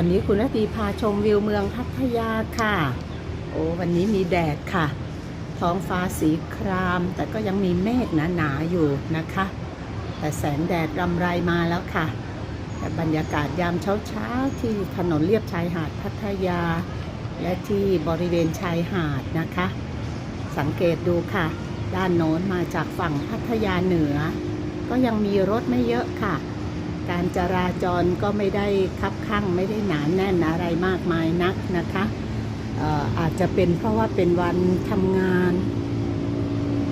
วันนี้คุณนาตีพาชมวิวเมืองพัทยาค่ะ โอ้วันนี้มีแดดค่ะ ท้องฟ้าสีคราม แต่ก็ยังมีเมฆหนาๆอยู่นะคะ แต่แสงแดดรำไรมาแล้วค่ะ แต่บรรยากาศยามเช้าๆที่ถนนเลียบชายหาดพัทยา และที่บริเวณชายหาดนะคะ สังเกตดูค่ะ ด้านโน้นมาจากฝั่งพัทยาเหนือ ก็ยังมีรถไม่เยอะค่ะ การจราจรก็ไม่ได้คับข้างไม่ได้หนานแน่นอะไรมากมายนักนะคะอาจจะเป็นเพราะว่าเป็นวันทำงาน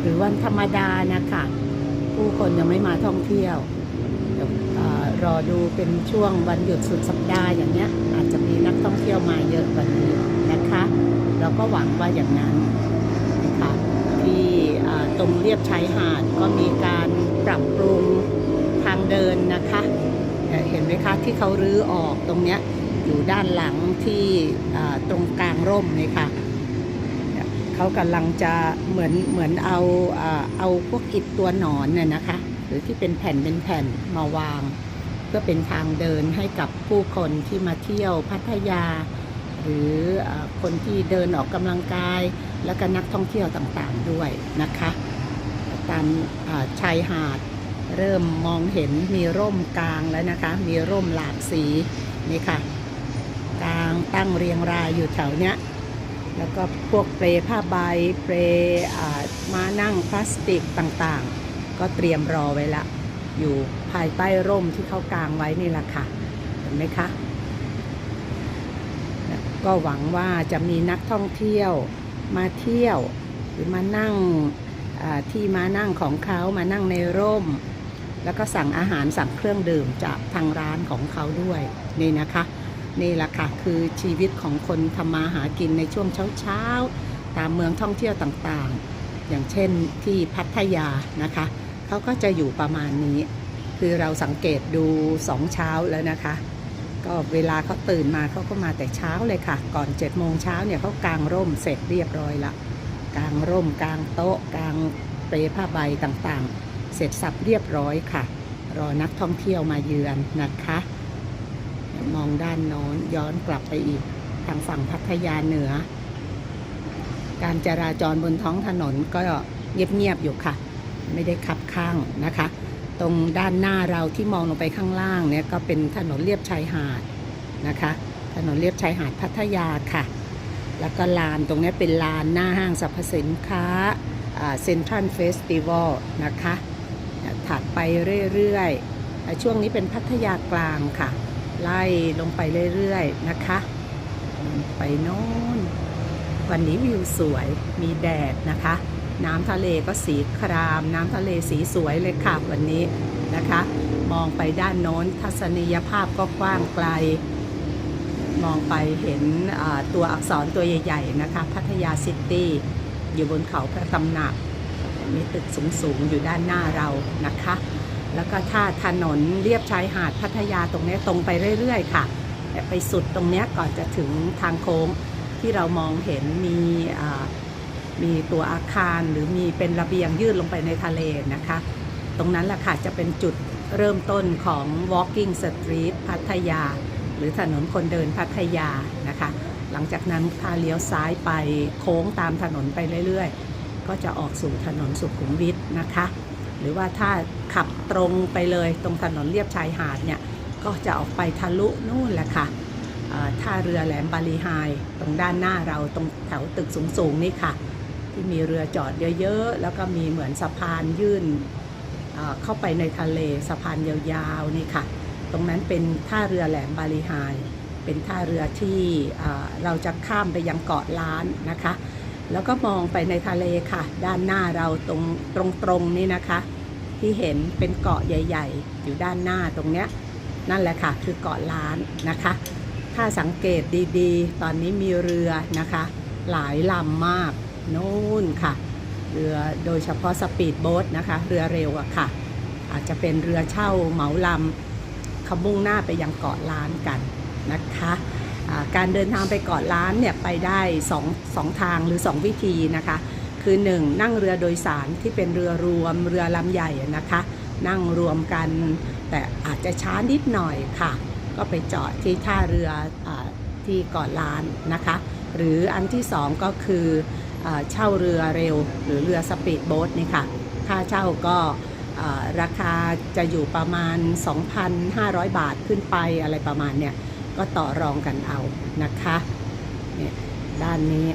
หรือวันธรรมดานะคะผู้คนยังไม่มาท่องเที่ยวอรอดูเป็นช่วงวันหยุดสุดสัปดาห์อย่างเนี้ย อาจจะมีนักท่องเที่ยวมาเยอะกว่านี้นะคะ เราก็หวังว่าอย่างนั้นนะคะที่ตรงเรียบชายหาดก็มีการปรับปรุงางเดินนะคะ เห็นไหมคะที่เขารื้อออกตรงเนี้ยอยู่ด้านหลังที่ตรงกลางร่มเลยค่ะเขากำลังจะเหมือนเหมือนเอาเอาพวกอิฐตัวหนอนน่ะนะคะ หรือที่เป็นแผ่นเป็นแผ่นมาวาง เพื่อเป็นทางเดินให้กับผู้คนที่มาเที่ยวพัทยา หรือคนที่เดินออกกำลังกาย แล้วก็นักท่องเที่ยวต่างๆด้วยนะคะ ตามชายหาด เริ่มมองเห็นมีร่มกลางแล้วนะคะ มีร่มหลากสีนี่ค่ะกลางตั้งเรียงรายอยู่แถวเนี้ยแล้วก็พวกเปรผ้าใบเปรอ่ามานั่งพลาสติกต่างๆ ก็เตรียมรอไว้ละ อยู่ภายใต้ร่มที่เขากางไว้นี่แหละค่ะ เห็นไหมคะก็หวังว่าจะมีนักท่องเที่ยวมาเที่ยว หรือมานั่งที่มานั่งของเขามานั่งในร่ม แล้วก็สั่งอาหารสั่งเครื่องดื่มจากทางร้านของเขาด้วยนี่นะคะ นี่แหละค่ะคือชีวิตของคนทำมาหากินในช่วงเช้าๆตามเมืองท่องเที่ยวต่างๆ อย่างเช่นที่พัทยานะคะเขาก็จะอยู่ประมาณนี้ คือเราสังเกตดูสองเช้าแล้วนะคะ ก็เวลาเขาตื่นมาเขาก็มาแต่เช้าเลยค่ะ ก่อน7จ็ดโมงเช้าเนี่ยเขากางร่มเสร็จเรียบร้อยละกางร่มกางโต๊ะกางเปรผ้าใบต่างๆ เสร็จสับเรียบร้อยค่ะ รอนักท่องเที่ยวมาเยือนนะคะ มองด้านโน้นย้อนกลับไปอีกทางฝั่งพัทยาเหนือ การจราจรบนท้องถนนก็เงียบๆอยู่ค่ะ ไม่ได้ขับข้างนะคะ ตรงด้านหน้าเราที่มองลงไปข้างล่างเนี่ยก็เป็นถนนเลียบชายหาดนะคะ ถนนเลียบชายหาดพัทยาค่ะ แล้วก็ลานตรงนี้เป็นลานหน้าห้างสรรพสินค้าเซ็นทรัลเฟสติวัลนะคะ ถัดไปเรื่อยๆ ช่วงนี้เป็นพัทยากลางค่ะ ไล่ลงไปเรื่อยๆนะคะ ไปโน่นวันนี้วิวสวยมีแดดนะคะ น้ำทะเลก็สีคราม น้ำทะเลสีสวยเลยค่ะวันนี้นะคะ มองไปด้านโน้นทัศนียภาพก็กว้างไกล มองไปเห็นตัวอักษรตัวใหญ่ ๆ นะคะ พัทยาซิตี้อยู่บนเขาพระตำหนัก มีตึกสูงๆอยู่ด้านหน้าเรานะคะ แล้วก็ถ้าถนนเรียบชายหาดพัทยาตรงนี้ตรงไปเรื่อยๆ ค่ะไปสุดตรงนี้ก่อนจะถึงทางโค้งที่เรามองเห็นมีมีตัวอาคารหรือมีเป็นระเบียงยื่นลงไปในทะเลนะคะ ตรงนั้นแหละค่ะจะเป็นจุดเริ่มต้นของ walking street พัทยา หรือถนนคนเดินพัทยานะคะ หลังจากนั้นถ้าเลี้ยวซ้ายไปโค้งตามถนนไปเรื่อยๆ ก็จะออกสู่ถนนสุขุมวิทนะคะ หรือว่าถ้าขับตรงไปเลยตรงถนนเลียบชายหาดเนี่ยก็จะออกไปทะลุนู่นแหละค่ะเอ่อท่าเรือแหลมบาลีไฮตรงด้านหน้าเราตรงแถวตึกสูงๆนี่ค่ะ ที่มีเรือจอดเยอะๆ แล้วก็มีเหมือนสะพานยื่นเข้าไปในทะเลสะพานยาวๆนี่ค่ะ ตรงนั้นเป็นท่าเรือแหลมบาลีไฮเป็นท่าเรือที่เราจะข้ามไปยังเกาะล้านนะคะ แล้วก็มองไปในทะเลค่ะ ด้านหน้าเราตรงตรงๆนี่นะคะ ที่เห็นเป็นเกาะใหญ่ ๆ อยู่ด้านหน้าตรงเนี้ยนั่นแหละค่ะ คือเกาะล้านนะคะ ถ้าสังเกตดีๆ ตอนนี้มีเรือนะคะ หลายลำมากนู่นค่ะ เรือโดยเฉพาะสปีดโบ๊ทนะคะ เรือเร็วอะค่ะ อาจจะเป็นเรือเช่าเหมาลำขมุ่งหน้าไปยังเกาะล้านกันนะคะ การเดินทางไปเกาะล้านเนี่ยไปได้สองสองทางหรือ 2 วิธีนะคะ คือ 1 นั่งเรือโดยสารที่เป็นเรือรวมเรือลำใหญ่นะคะ นั่งรวมกันแต่อาจจะช้านิดหน่อยค่ะ ก็ไปจอดที่ท่าเรืออที่เก่อนล้านนะคะ หรืออันที่สองก็คืออเช่าเรือเร็ว หรือเรือสปีดโบ๊ทนี่ค่ะค่าเช่าก็ราคาจะอยู่ประมาณ 2,500 บาทขึ้นไปอะไรประมาณเนี่ย ก็ต่อรองกันเอานะคะเนี่ยด้านนี้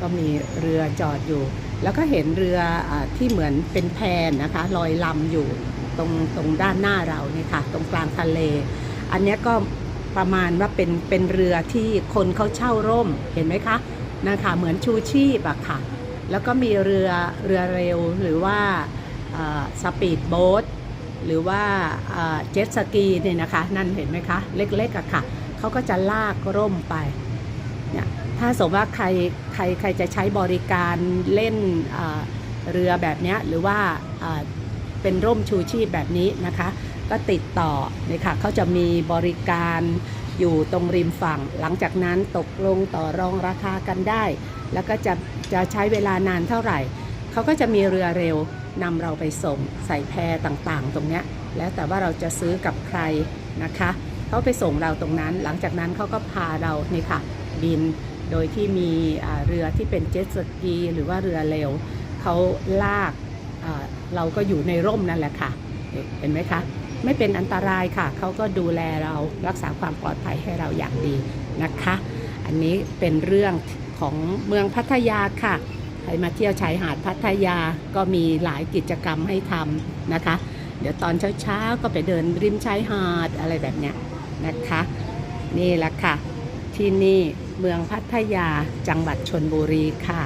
ก็มีเรือจอดอยู่ แล้วก็เห็นเรืออที่เหมือนเป็นแพนะคะลอยลำอยู่ตรงตรงด้านหน้าเราเนี่ยค่ะตรงกลางทะเล อันนี้ก็ประมาณว่าเป็นเป็นเรือที่คนเขาเช่าร่มเห็นไหมคะนะคะเหมือนชูชีพอะค่ะ แล้วก็มีเรือเรือเร็วหรือว่าสปีดโบ๊ทหรือว่าเจ็ตสกีเนี่ยนะคะ นั่นเห็นไหมคะ เล็กๆอะค่ะ เขาก็จะลากร่มไปเนี่ยถ้าสมมติว่าใครใครใครจะใช้บริการเล่นเรือแบบนี้หรือว่าเป็นร่มชูชีพแบบนี้นะคะ ก็ติดต่อเนี่ยค่ะเขาจะมีบริการอยู่ตรงริมฝั่ง หลังจากนั้นตกลงต่อรองราคากันได้ แล้วก็จะจะใช้เวลานานเท่าไหร่เขาก็จะมีเรือเร็วนำเราไปส่งใส่แพต่างๆ ตรงนี้แล้วแต่ว่าเราจะซื้อกับใครนะคะ เขาไปส่งเราตรงนั้น หลังจากนั้นเขาก็พาเรานี่ค่ะบิน โดยที่มีเรือที่เป็นเจ็ตสกีหรือว่าเรือเร็วเขาลากเราก็อยู่ในร่มนั่นแหละค่ะ เห็นไหมคะ ไม่เป็นอันตรายค่ะ เขาก็ดูแลเรารักษาความปลอดภัยให้เราอย่างดีนะคะ อันนี้เป็นเรื่องของเมืองพัทยาค่ะ ใครมาเที่ยวชายหาดพัทยาก็มีหลายกิจกรรมให้ทำนะคะ เดี๋ยวตอนเช้าๆก็ไปเดินริมชายหาดอะไรแบบเนี้ย นะคะ นี่แหละค่ะ ที่นี่เมืองพัทยาจังหวัดชนบุรีค่ะ